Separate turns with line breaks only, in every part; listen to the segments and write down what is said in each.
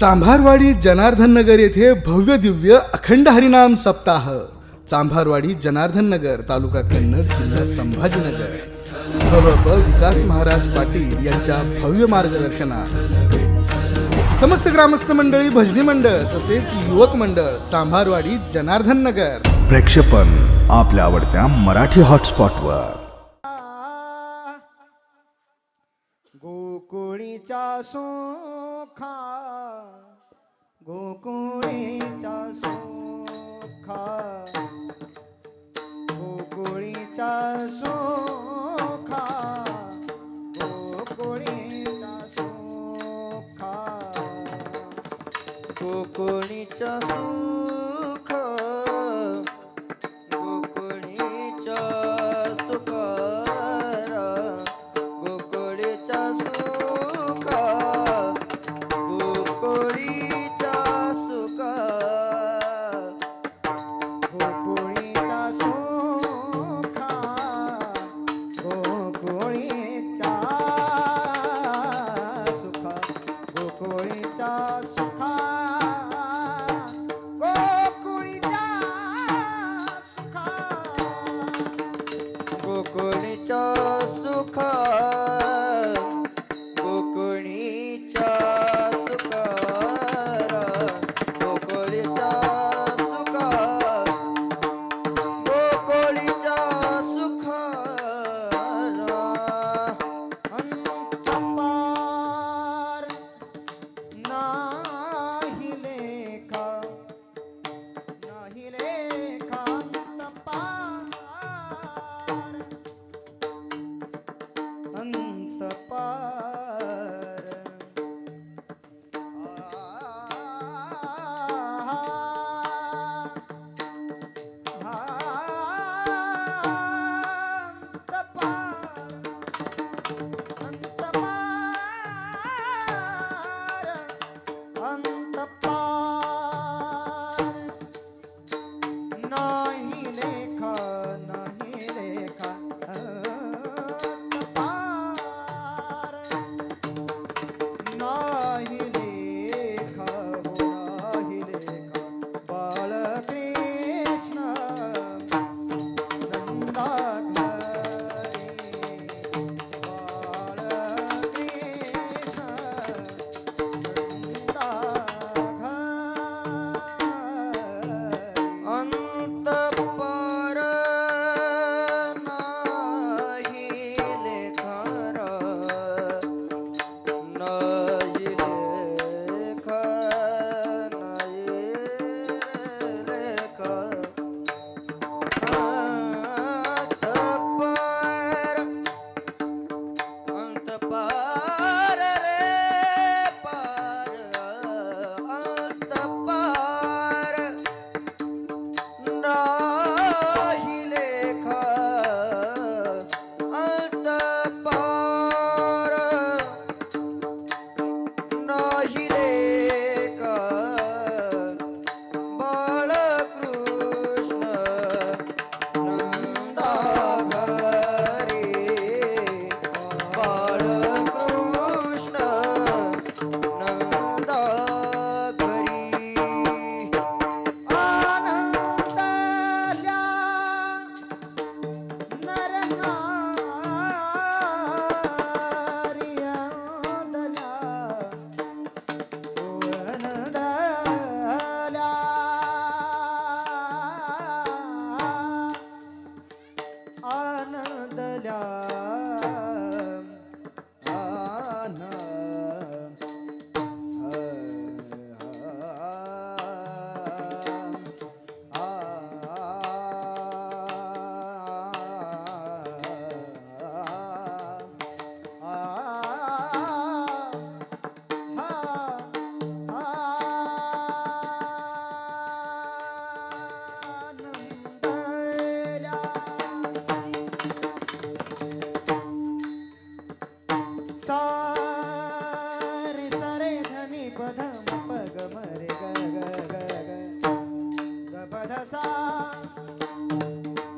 चांभारवाडी जनार्दन नगर येथे भव्य दिव्य अखंड हरिनाम सप्ताह. चांभारवाडी जनार्दन नगर तालुका कन्नड जिल्हा संभाजीनगर. विकास महाराज पाटील यांच्या भव्य मार्गदर्शनात समस्त ग्रामस्थ मंडळी भजनी मंडळ तसेच युवक मंडळ चांभारवाडी जनार्दन नगर.
प्रेक्षपण आपल्या आवडत्या मराठी हॉटस्पॉटवर.
गोकुळीच्या सुखा গোকুলে চাষ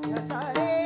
Yes, I am.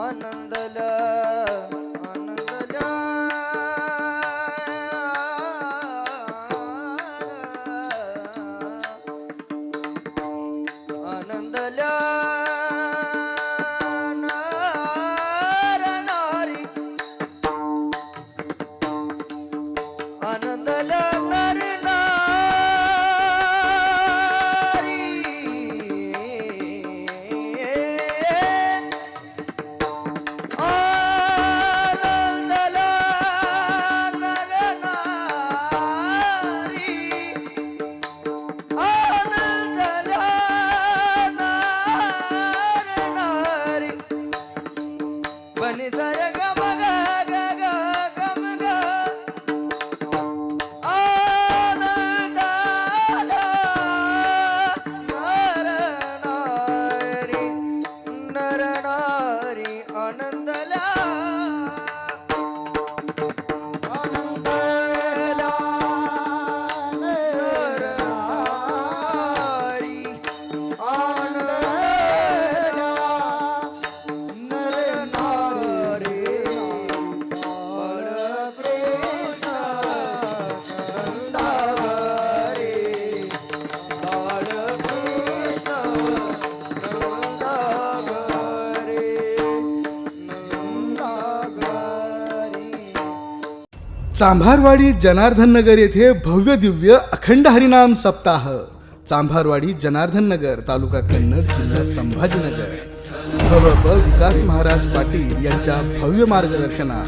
आनंदला
Chambharwadi Janardan नगर येथे भव्य दिव्य अखंड हरिनाम सप्ताह. चांभारवाडी जनार्दन नगर तालुका कन्नड जिल्हा संभाजीनगर. भवप विकास महाराज पाटील यांच्या भव्य मार्गदर्शनात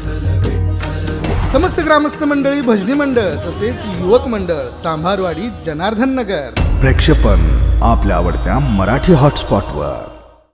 समस्त ग्रामस्थ मंडळी भजनी मंडळ तसेच युवक मंडळ चांभारवाडी जनार्दन नगर.
प्रेक्षेपण आपल्या आवडत्या मराठी हॉटस्पॉटवर